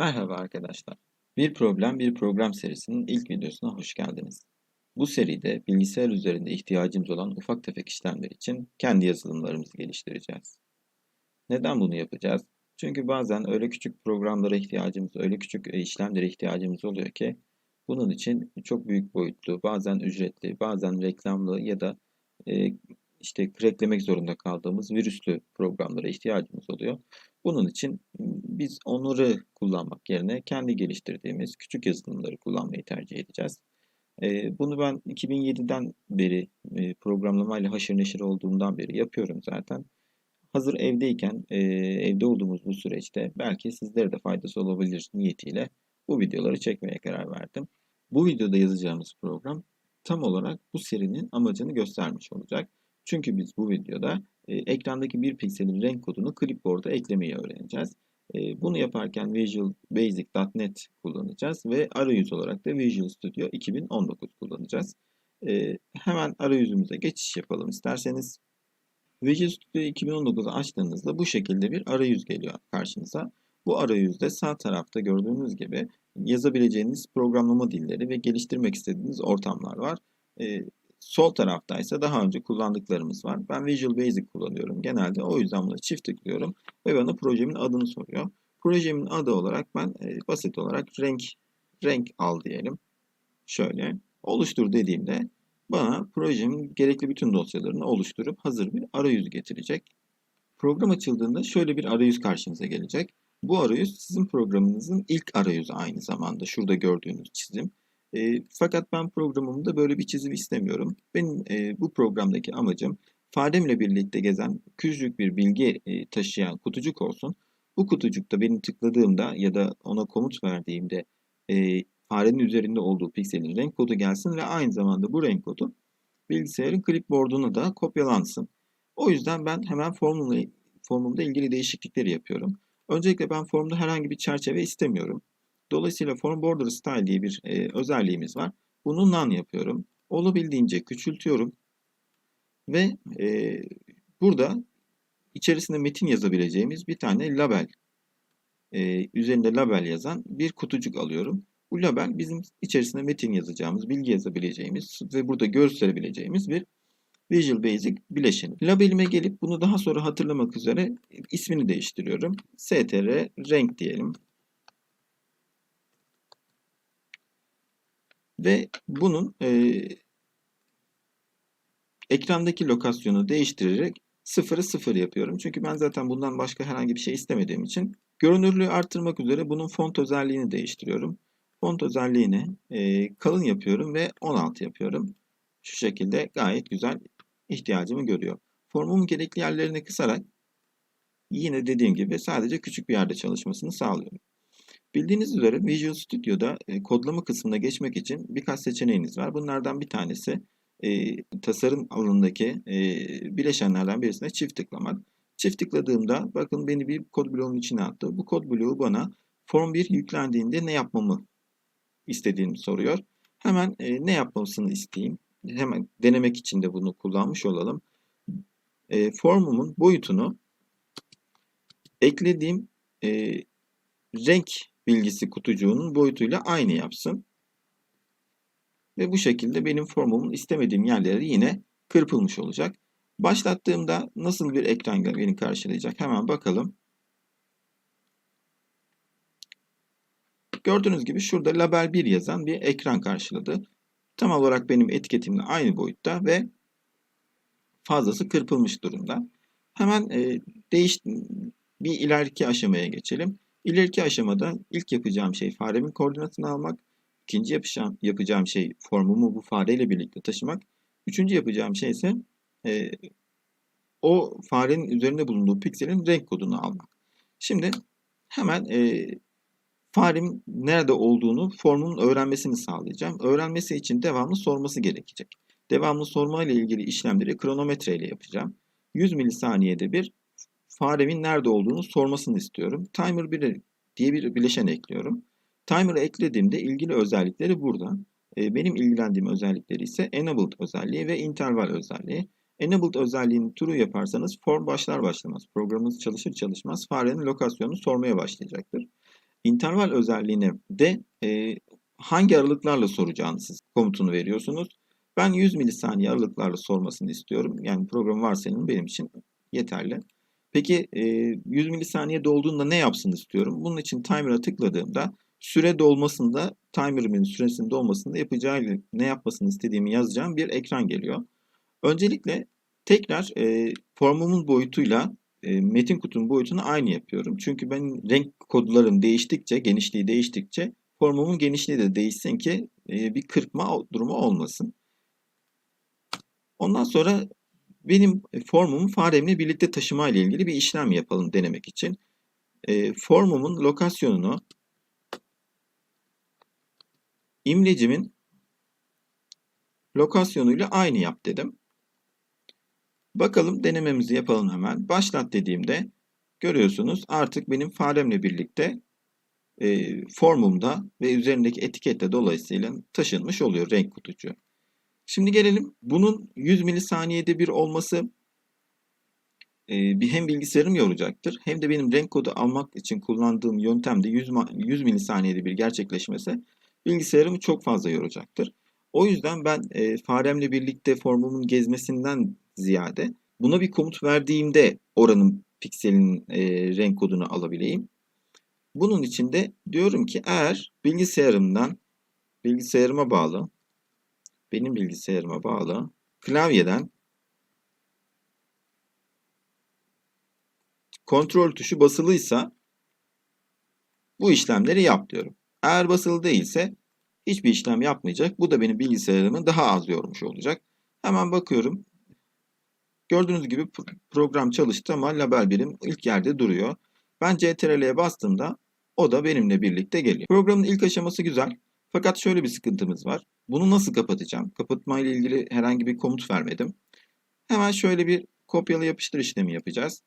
Merhaba arkadaşlar. Bir Problem Bir Program serisinin ilk videosuna hoş geldiniz. Bu seride bilgisayar üzerinde ihtiyacımız olan ufak tefek işlemler için kendi yazılımlarımızı geliştireceğiz. Neden bunu yapacağız? Çünkü bazen öyle küçük programlara ihtiyacımız, öyle küçük e, işlemlere ihtiyacımız oluyor ki bunun için çok büyük boyutlu, bazen ücretli, bazen reklamlı ya da e, işte cracklemek zorunda kaldığımız virüslü programlara ihtiyacımız oluyor. Bunun için biz onları kullanmak yerine kendi geliştirdiğimiz küçük yazılımları kullanmayı tercih edeceğiz. Bunu ben 2007'den beri programlamayla haşır neşir olduğumdan beri yapıyorum zaten. Hazır evdeyken, evde olduğumuz bu süreçte belki sizlere de faydası olabilir niyetiyle bu videoları çekmeye karar verdim. Bu videoda yazacağımız program tam olarak bu serinin amacını göstermiş olacak. Çünkü biz bu videoda e, ekrandaki bir pikselin renk kodunu clipboard'a eklemeyi öğreneceğiz. E, bunu yaparken Visual Basic.NET kullanacağız ve arayüz olarak da Visual Studio 2019 kullanacağız. E, hemen arayüzümüze geçiş yapalım isterseniz. Visual Studio 2019'u açtığınızda bu şekilde bir arayüz geliyor karşınıza. Bu arayüzde sağ tarafta gördüğünüz gibi yazabileceğiniz programlama dilleri ve geliştirmek istediğiniz ortamlar var. Sol taraftaysa daha önce kullandıklarımız var. Ben Visual Basic kullanıyorum genelde. O yüzden buna çift tıklıyorum ve bana projemin adını soruyor. Projemin adı olarak ben e, basit olarak renk renk al diyelim. Şöyle oluştur dediğimde bana projemin gerekli bütün dosyalarını oluşturup hazır bir arayüz getirecek. Program açıldığında şöyle bir arayüz karşınıza gelecek. Bu arayüz sizin programınızın ilk arayüzü aynı zamanda. Şurada gördüğünüz çizim. E, fakat ben programımda böyle bir çizim istemiyorum. Benim e, bu programdaki amacım faremle birlikte gezen küçücük bir bilgi e, taşıyan kutucuk olsun. Bu kutucukta benim tıkladığımda ya da ona komut verdiğimde e, farenin üzerinde olduğu pikselin renk kodu gelsin ve aynı zamanda bu renk kodu bilgisayarın clipboard'una da kopyalansın. O yüzden ben hemen formumla, formumda ilgili değişiklikleri yapıyorum. Öncelikle ben formda herhangi bir çerçeve istemiyorum. Dolayısıyla form border style diye bir e, özelliğimiz var. Bunu none yapıyorum. Olabildiğince küçültüyorum. Ve e, burada içerisinde metin yazabileceğimiz bir tane label e, üzerinde label yazan bir kutucuk alıyorum. Bu label bizim içerisinde metin yazacağımız, bilgi yazabileceğimiz ve burada gösterebileceğimiz bir Visual Basic bileşeni. Labelime gelip bunu daha sonra hatırlamak üzere ismini değiştiriyorum. str renk diyelim. Ve bunun e, ekrandaki lokasyonu değiştirerek 0'ı 0 yapıyorum. Çünkü ben zaten bundan başka herhangi bir şey istemediğim için görünürlüğü arttırmak üzere bunun font özelliğini değiştiriyorum. Font özelliğini e, kalın yapıyorum ve 16 yapıyorum. Şu şekilde gayet güzel ihtiyacımı görüyor. Formumun gerekli yerlerini kısarak yine dediğim gibi sadece küçük bir yerde çalışmasını sağlıyorum. Bildiğiniz üzere Visual Studio'da e, kodlama kısmına geçmek için birkaç seçeneğiniz var. Bunlardan bir tanesi e, tasarım alanındaki e, bileşenlerden birisine çift tıklamak. Çift tıkladığımda bakın beni bir kod bloğunun içine attı. Bu kod bloğu bana Form 1 yüklendiğinde ne yapmamı istediğini soruyor. Hemen ne yapmasını isteyeyim. Hemen denemek için de bunu kullanmış olalım. Formumun boyutunu eklediğim renk bilgisi kutucuğunun boyutuyla aynı yapsın. Ve bu şekilde benim formumun istemediğim yerleri yine kırpılmış olacak. Başlattığımda nasıl bir ekran beni karşılayacak hemen bakalım. Gördüğünüz gibi şurada label 1 yazan bir ekran karşıladı. Tam olarak benim etiketimle aynı boyutta ve fazlası kırpılmış durumda. Hemen e, değiş bir ileriki aşamaya geçelim. İleriki aşamada ilk yapacağım şey faremin koordinatını almak. İkinci yapacağım, yapacağım şey formumu bu fareyle birlikte taşımak. Üçüncü yapacağım şey ise e, o farenin üzerinde bulunduğu pikselin renk kodunu almak. Şimdi hemen e, faremin nerede olduğunu formunun öğrenmesini sağlayacağım. Öğrenmesi için devamlı sorması gerekecek. Devamlı sorma ile ilgili işlemleri kronometre ile yapacağım. 100 milisaniyede bir faremin nerede olduğunu sormasını istiyorum. Timer 1 diye bir bileşen ekliyorum. Timer'ı eklediğimde ilgili özellikleri burada. Ee, benim ilgilendiğim özellikleri ise enabled özelliği ve interval özelliği. Enabled özelliğini true yaparsanız form başlar başlamaz programınız çalışır çalışmaz farenin lokasyonunu sormaya başlayacaktır. interval özelliğine de e, hangi aralıklarla soracağını siz komutunu veriyorsunuz. Ben 100 milisaniye aralıklarla sormasını istiyorum. Yani program varsayımı benim için yeterli. Peki e, 100 milisaniye dolduğunda ne yapsın istiyorum? Bunun için timer'a tıkladığımda süre dolmasında timer'ımın süresinin dolmasında yapacağı ne yapmasını istediğimi yazacağım bir ekran geliyor. Öncelikle tekrar e, formumun boyutuyla e, metin kutunun boyutunu aynı yapıyorum. Çünkü ben renk kodlarım değiştikçe, genişliği değiştikçe formumun genişliği de değişsin ki e, bir kırpma durumu olmasın. Ondan sonra benim formumu faremle birlikte taşıma ile ilgili bir işlem yapalım denemek için. E, formumun lokasyonunu imlecimin lokasyonuyla aynı yap dedim. Bakalım denememizi yapalım hemen. Başlat dediğimde görüyorsunuz artık benim faremle birlikte e, formumda ve üzerindeki etikette dolayısıyla taşınmış oluyor renk kutucuğu. Şimdi gelelim bunun 100 milisaniyede bir olması e, bir hem bilgisayarım yoracaktır hem de benim renk kodu almak için kullandığım yöntemde 100, 100 milisaniyede bir gerçekleşmesi bilgisayarımı çok fazla yoracaktır. O yüzden ben e, faremle birlikte formumun gezmesinden ziyade buna bir komut verdiğimde oranın pikselin e, renk kodunu alabileyim. Bunun için de diyorum ki eğer bilgisayarımdan bilgisayarıma bağlı benim bilgisayarıma bağlı klavyeden kontrol tuşu basılıysa bu işlemleri yap diyorum. Eğer basılı değilse hiçbir işlem yapmayacak. Bu da benim bilgisayarımı daha az yormuş olacak. Hemen bakıyorum. Gördüğünüz gibi program çalıştı ama label birim ilk yerde duruyor. Ben CTRL'ye bastığımda o da benimle birlikte geliyor. Programın ilk aşaması güzel. Fakat şöyle bir sıkıntımız var. Bunu nasıl kapatacağım? Kapatma ile ilgili herhangi bir komut vermedim. Hemen şöyle bir kopyala yapıştır işlemi yapacağız.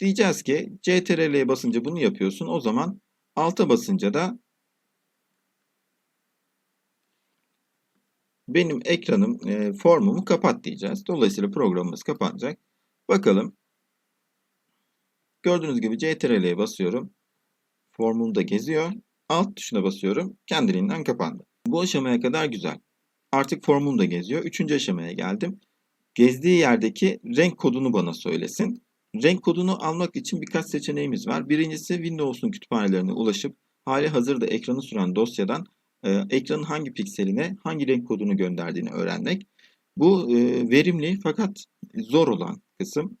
Diyeceğiz ki CTRL'ye basınca bunu yapıyorsun. O zaman alta basınca da benim ekranım, e, formumu kapat diyeceğiz. Dolayısıyla programımız kapanacak. Bakalım. Gördüğünüz gibi CTRL'ye basıyorum. Formum da geziyor. Alt tuşuna basıyorum. Kendiliğinden kapandı. Bu aşamaya kadar güzel. Artık formum da geziyor. Üçüncü aşamaya geldim. Gezdiği yerdeki renk kodunu bana söylesin. Renk kodunu almak için birkaç seçeneğimiz var. Birincisi Windows'un kütüphanelerine ulaşıp hali hazırda ekranı süren dosyadan e, ekranın hangi pikseline hangi renk kodunu gönderdiğini öğrenmek. Bu e, verimli fakat zor olan kısım.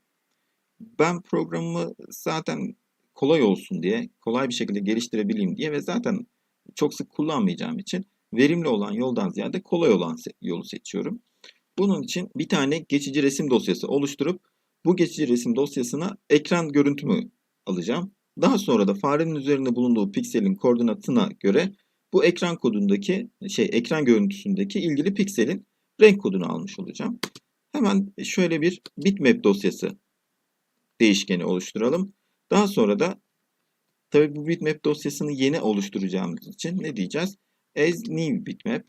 Ben programımı zaten kolay olsun diye, kolay bir şekilde geliştirebileyim diye ve zaten çok sık kullanmayacağım için verimli olan yoldan ziyade kolay olan yolu seçiyorum. Bunun için bir tane geçici resim dosyası oluşturup bu geçici resim dosyasına ekran görüntümü alacağım. Daha sonra da farenin üzerinde bulunduğu pikselin koordinatına göre bu ekran kodundaki şey ekran görüntüsündeki ilgili pikselin renk kodunu almış olacağım. Hemen şöyle bir bitmap dosyası değişkeni oluşturalım. Daha sonra da tabi bu bitmap dosyasını yeni oluşturacağımız için ne diyeceğiz? As new bitmap.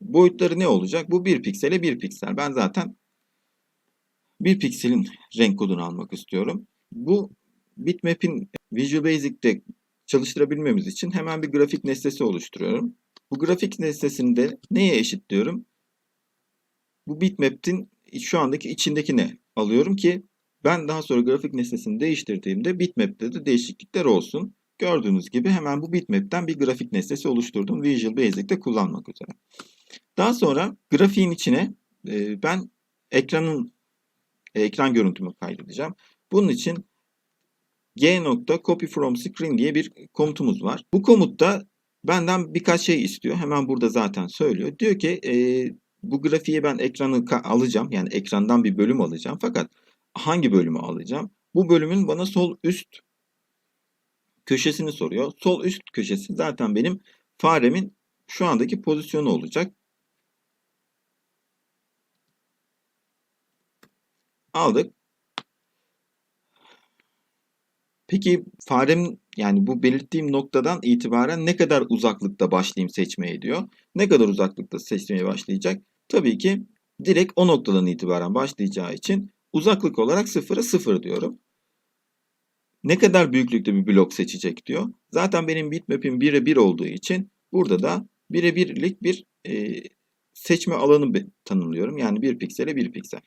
Boyutları ne olacak? Bu bir piksele bir piksel. Ben zaten bir pikselin renk kodunu almak istiyorum. Bu bitmap'in Visual Basic'te çalıştırabilmemiz için hemen bir grafik nesnesi oluşturuyorum. Bu grafik nesnesinde neye eşit diyorum? Bu bitmap'in şu andaki içindekine alıyorum ki ben daha sonra grafik nesnesini değiştirdiğimde bitmap'te de değişiklikler olsun. Gördüğünüz gibi hemen bu bitmap'ten bir grafik nesnesi oluşturdum Visual Basic'te kullanmak üzere. Daha sonra grafiğin içine e, ben ekranın e, ekran görüntümü kaydedeceğim. Bunun için g.copy from screen diye bir komutumuz var. Bu komutta benden birkaç şey istiyor. Hemen burada zaten söylüyor. Diyor ki e, bu grafiği ben ekranı alacağım. Yani ekrandan bir bölüm alacağım. Fakat hangi bölümü alacağım? Bu bölümün bana sol üst köşesini soruyor. Sol üst köşesi zaten benim faremin şu andaki pozisyonu olacak. Aldık. Peki farem yani bu belirttiğim noktadan itibaren ne kadar uzaklıkta başlayayım seçmeye diyor. Ne kadar uzaklıkta seçmeye başlayacak? Tabii ki direkt o noktadan itibaren başlayacağı için uzaklık olarak sıfıra sıfır diyorum. Ne kadar büyüklükte bir blok seçecek diyor. Zaten benim bitmap'im 1'e 1 olduğu için burada da 1'e 1'lik bir e, seçme alanı tanımlıyorum. Yani 1 piksele 1 piksel.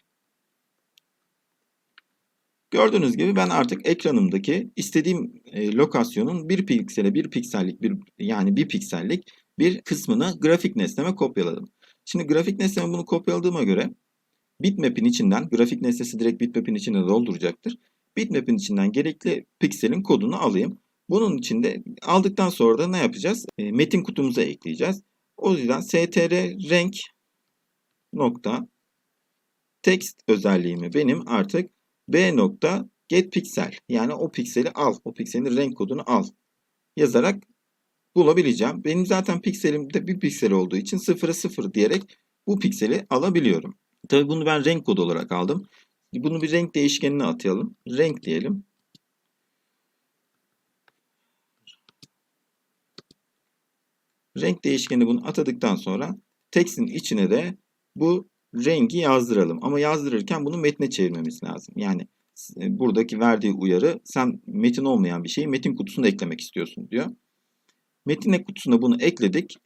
Gördüğünüz gibi ben artık ekranımdaki istediğim e, lokasyonun 1 piksele 1 piksellik bir yani 1 piksellik bir kısmını grafik nesneme kopyaladım. Şimdi grafik nesneme bunu kopyaladığıma göre bitmap'in içinden grafik nesnesi direkt bitmap'in içine dolduracaktır. Bitmap'in içinden gerekli pikselin kodunu alayım. Bunun için de aldıktan sonra da ne yapacağız? E, metin kutumuza ekleyeceğiz. O yüzden str renk nokta text özelliğimi benim artık b nokta get piksel yani o pikseli al. O pikselin renk kodunu al. Yazarak bulabileceğim. Benim zaten pikselimde bir piksel olduğu için 0'a 0 diyerek bu pikseli alabiliyorum. Tabi bunu ben renk kodu olarak aldım. Bunu bir renk değişkenine atayalım. Renk diyelim. Renk değişkeni bunu atadıktan sonra tekstin içine de bu rengi yazdıralım. Ama yazdırırken bunu metne çevirmemiz lazım. Yani e, buradaki verdiği uyarı sen metin olmayan bir şeyi metin kutusuna eklemek istiyorsun diyor. Metin kutusuna bunu ekledik.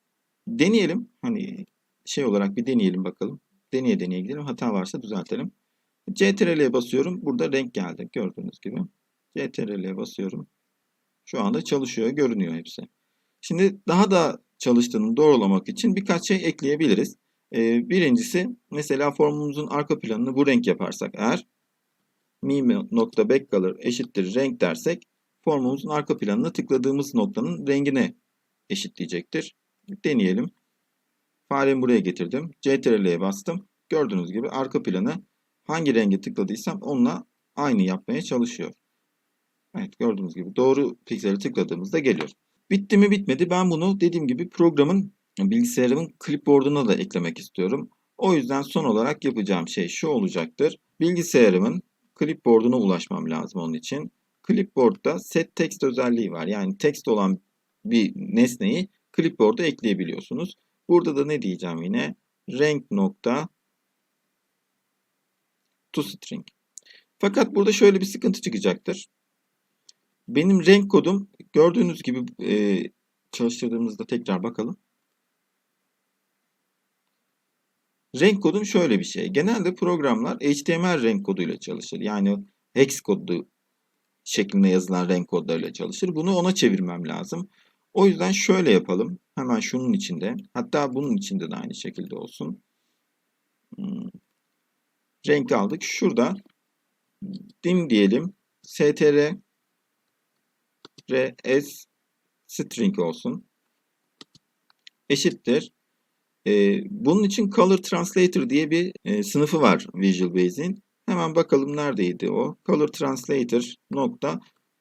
Deneyelim. Hani şey olarak bir deneyelim bakalım. Deneye deneye gidelim. Hata varsa düzeltelim. CTRL'ye basıyorum. Burada renk geldi. Gördüğünüz gibi. CTRL'ye basıyorum. Şu anda çalışıyor. Görünüyor hepsi. Şimdi daha da çalıştığını doğrulamak için birkaç şey ekleyebiliriz. Ee, birincisi mesela formumuzun arka planını bu renk yaparsak eğer mi.backcolor eşittir renk dersek formumuzun arka planına tıkladığımız noktanın rengine eşitleyecektir. Deneyelim. Faremi buraya getirdim. CTRL'ye bastım. Gördüğünüz gibi arka planı hangi renge tıkladıysam onunla aynı yapmaya çalışıyor. Evet gördüğünüz gibi doğru pikseli tıkladığımızda geliyor. Bitti mi bitmedi. Ben bunu dediğim gibi programın bilgisayarımın clipboard'una da eklemek istiyorum. O yüzden son olarak yapacağım şey şu olacaktır. Bilgisayarımın clipboard'una ulaşmam lazım onun için. Clipboard'da set text özelliği var. Yani text olan bir nesneyi clipboard'a ekleyebiliyorsunuz. Burada da ne diyeceğim yine? Renk nokta toString. Fakat burada şöyle bir sıkıntı çıkacaktır. Benim renk kodum gördüğünüz gibi e, çalıştırdığımızda tekrar bakalım. Renk kodum şöyle bir şey. Genelde programlar HTML renk koduyla çalışır. Yani hex kodu şeklinde yazılan renk kodlarıyla çalışır. Bunu ona çevirmem lazım. O yüzden şöyle yapalım. Hemen şunun içinde. Hatta bunun içinde de aynı şekilde olsun. Hmm. Renk aldık. Şurada dim diyelim. str rs string olsun. Eşittir. Ee, bunun için Color Translator diye bir e, sınıfı var Visual Basic'in. Hemen bakalım neredeydi o. Color Translator nokta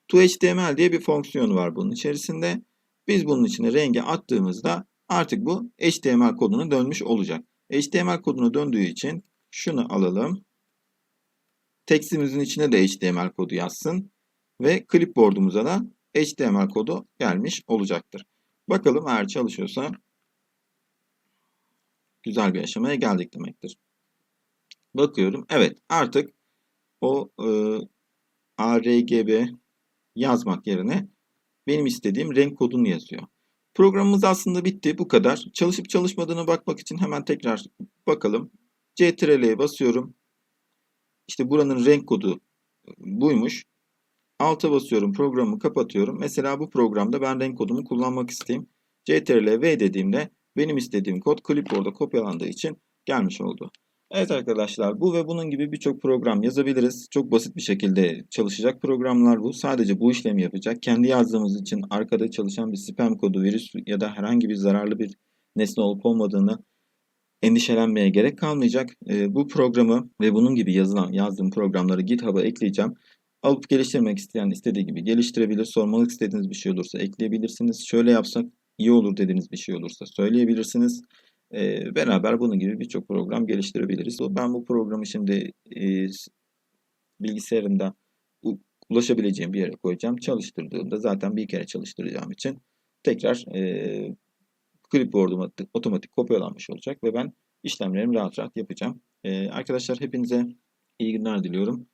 toHTML diye bir fonksiyonu var bunun içerisinde. Biz bunun içine rengi attığımızda artık bu HTML koduna dönmüş olacak. HTML koduna döndüğü için şunu alalım. Tekstimizin içine de HTML kodu yazsın. Ve clipboard'umuza da HTML kodu gelmiş olacaktır. Bakalım eğer çalışıyorsa güzel bir aşamaya geldik demektir. Bakıyorum. Evet artık o e, ARGB yazmak yerine benim istediğim renk kodunu yazıyor. Programımız aslında bitti. Bu kadar. Çalışıp çalışmadığına bakmak için hemen tekrar bakalım. CTRL'ye basıyorum. İşte buranın renk kodu buymuş. Alta basıyorum. Programı kapatıyorum. Mesela bu programda ben renk kodumu kullanmak isteyeyim. CTRL V dediğimde benim istediğim kod clipboard'a kopyalandığı için gelmiş oldu. Evet arkadaşlar bu ve bunun gibi birçok program yazabiliriz. Çok basit bir şekilde çalışacak programlar bu. Sadece bu işlemi yapacak. Kendi yazdığımız için arkada çalışan bir spam kodu, virüs ya da herhangi bir zararlı bir nesne olup olmadığını endişelenmeye gerek kalmayacak. E, bu programı ve bunun gibi yazılan yazdığım programları GitHub'a ekleyeceğim. Alıp geliştirmek isteyen istediği gibi geliştirebilir. Sormalık istediğiniz bir şey olursa ekleyebilirsiniz. Şöyle yapsak iyi olur dediğiniz bir şey olursa söyleyebilirsiniz. E, beraber bunun gibi birçok program geliştirebiliriz. Ben bu programı şimdi e, bilgisayarımda ulaşabileceğim bir yere koyacağım. Çalıştırdığımda zaten bir kere çalıştıracağım için tekrar e, clipboard'uma otomatik kopyalanmış olacak ve ben işlemlerimi rahat rahat yapacağım. E, arkadaşlar hepinize iyi günler diliyorum.